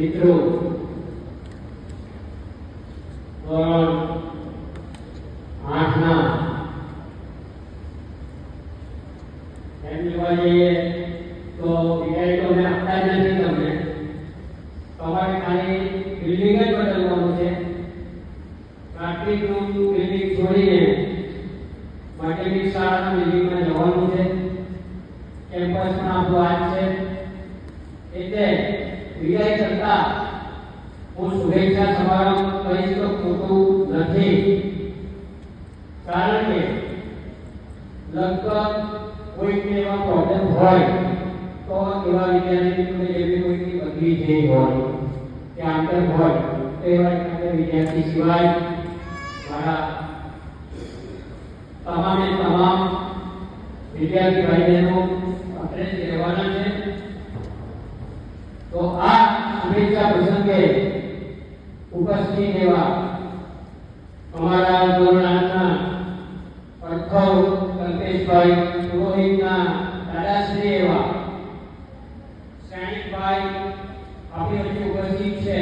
મિત્રો આઠના એમ જોવા જઈએ તો વિદ્યાર્થીઓ અમે આપતા જ નથી તમને. તમારે ખાલી બિલ્ડિંગ જ બદલવાનું છે. પ્રાથમિકનું છે. કેમ્પસ પણ આપણું છે. એટલે વિદાય કરતા હું શુભેચ્છા સમારંભ કહીશ તો ખોટું નથી. કારણ કે લગભગ કોઈકને એવા પ્રોબ્લેમ હોય, તો એવા વિદ્યાર્થીઓને કોઈ કોઈની બદલી થઈ હોય, કે આંતર હોય એવા એકાંતર વિદ્યાર્થી સિવાય મારા તમામે તમામ વિદ્યાર્થી ભાઈ બહેનો આપણે રહેવાના છે. શુભેચ્છા પ્રસંગે ઉપસ્થિત એવા અમારા ધોરણ પ્રથમ કલ્પેશભાઈ, પુરોહિતના દાદાશ્રી એવા શ્રેણીભાઈ આપણી વચ્ચે ઉપસ્થિત છે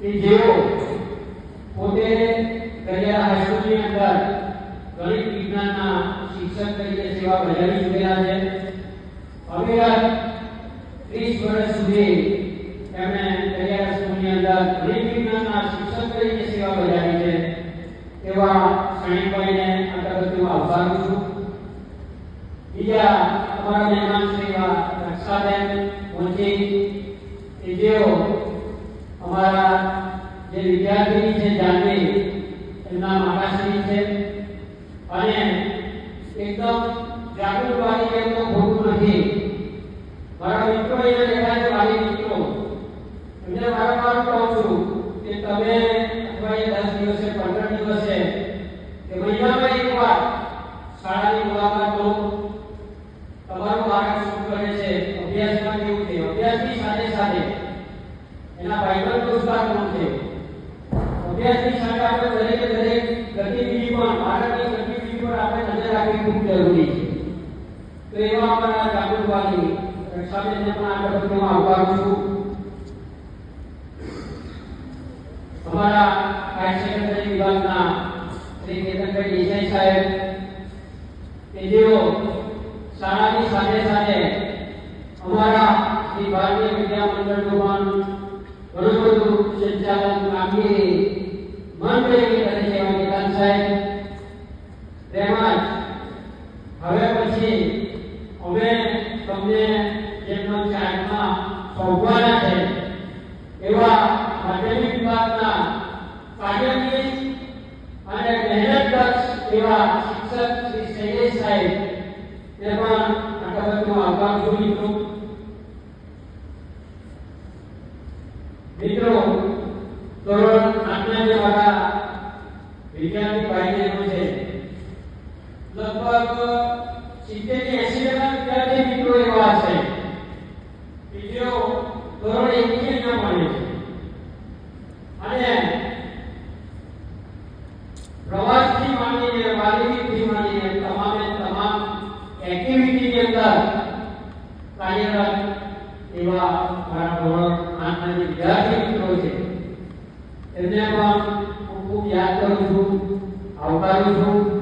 કે જેઓ પોતે કરિયા હાઈસ્કૂલની અંદર ગણિત વિજ્ઞાનના શિક્ષક તરીકે સેવા બજાવી ચૂકેલા છે. અવિરત ત્રીસ વર્ષ સુધી અંદર ગણિત વિજ્ઞાનના શિક્ષક તરીકે સેવા બજાવી છે. એવા શ્રેણીભાઈને અંતર્ગત હું આવકારું છું. બીજા અમારા મહેમાન શ્રી રક્ષાબેન મોચી કે જેઓ અમારા જે વિદ્યાર્થી છે જાનવી, એમના માતાશ્રી છે. અને એકદમ જાગૃતવાદી એમ તો ખોટું નથી. મારા મિત્રો અહીંયા બેઠા છે વાલી મિત્રો એમને વારંવાર કહું છું કે તમે અઠવાડિયે દસ દિવસે, પંદર દિવસે કે મહિનામાં એક વાર શાળાની મુલાકાત લો. તમારું બાળક શું કરે છે? અભ્યાસમાં કેવું છે? અભ્યાસની સાથે સાથે એના બાઇબલ પુરસ્કાર પણ છે. અભ્યાસની સાથે આપણે દરેકે દરેક ગતિવિધિ પણ, બાળકની ગતિવિધિ પર આપણે નજર રાખવી ખૂબ જરૂરી છે. તો એવા અમારા જાગૃતવાદી રક્ષાબેનને પણ આ બાબતે આવકારું છું. અમારા હાયર સેકન્ડરી વિભાગના શ્રી કેતનભાઈ દેસાઈ સાહેબ, કે જેઓ શાળાની સાથે સાથે અમારા શ્રી ભારતીય વિદ્યા મંડળનું પણ ઘણું બધું સંચાલન કામગીરી મન પ્રેમી કરે છે એવા નિકાલ સાહેબ, તેમજ હવે પછી અમે તમને જેમનો ચાર્ટમાં સોંપવાના છે એવા માધ્યમિક વિભાગના કાર્યકીય અને મહેનતદક્ષ એવા શિક્ષક શ્રી શૈલેષ સાહેબ ને પણ આટલું આભાર છું. મિત્રો મિત્રો ધોરણ આઠના જે મારા વિદ્યાર્થી ભાઈ છે. લગભગ સિત્તેરથી એસી ટકા વિદ્યાર્થી મિત્રો એવા છે. બીજો ધોરણ એક ના ભણે છે અને પ્રવાસથી માંડીને વાલીથી માંડીને તમામે તમામ એક્ટિવિટીની અંદર કાર્યરત એવા મારા ધોરણ આઠના જે વિદ્યાર્થી મિત્રો છે એમને પણ હું ખૂબ યાદ કરું છું આવકારું છું.